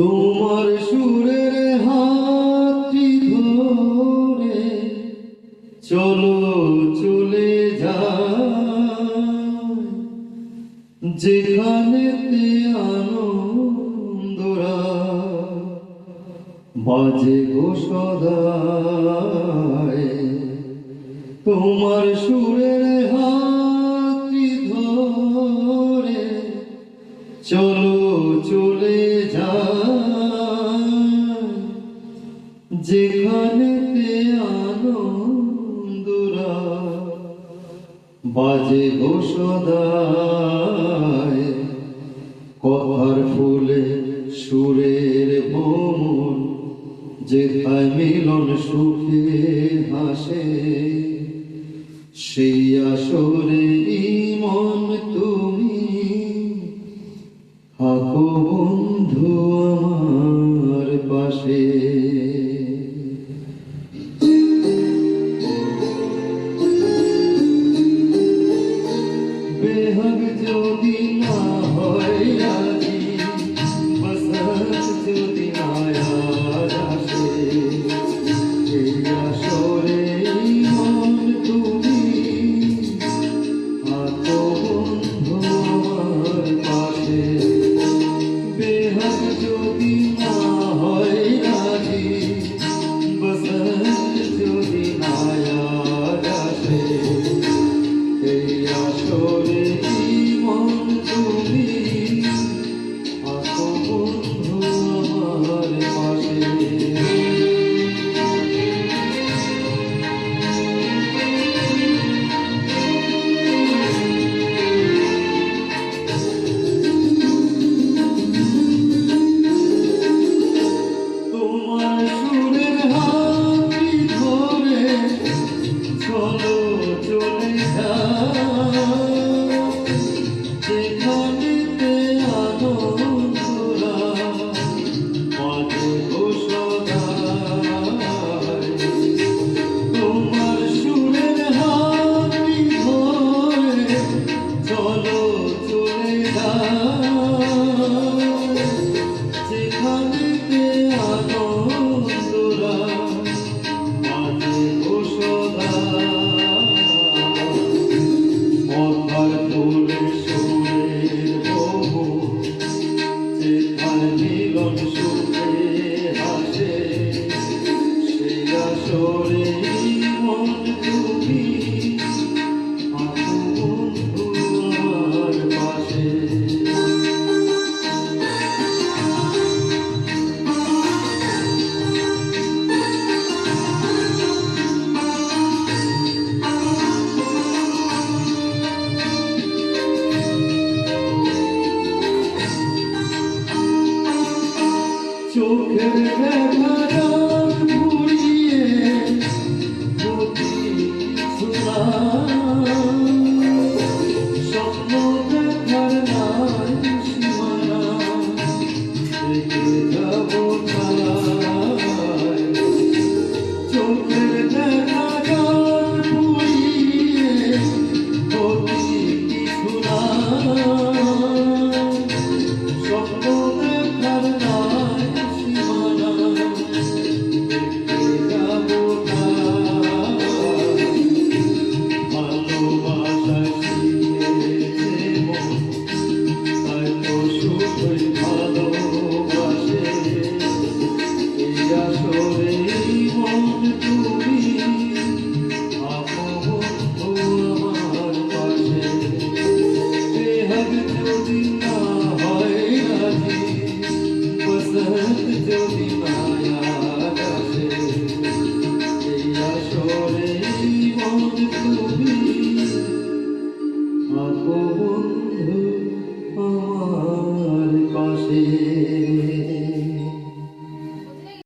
তোমার সুরের হাতি ধরে চলো চলে যা যেখানে আনন্দরা বাজে গো সদায়। তোমার সুরের হাতি ধরে চলো চলে যায় বাজে ঘোষদায় কভার ফুলে সুরের মন যেথায় মিলন সুখে হাসে সেই আসরে go كذب ربك follow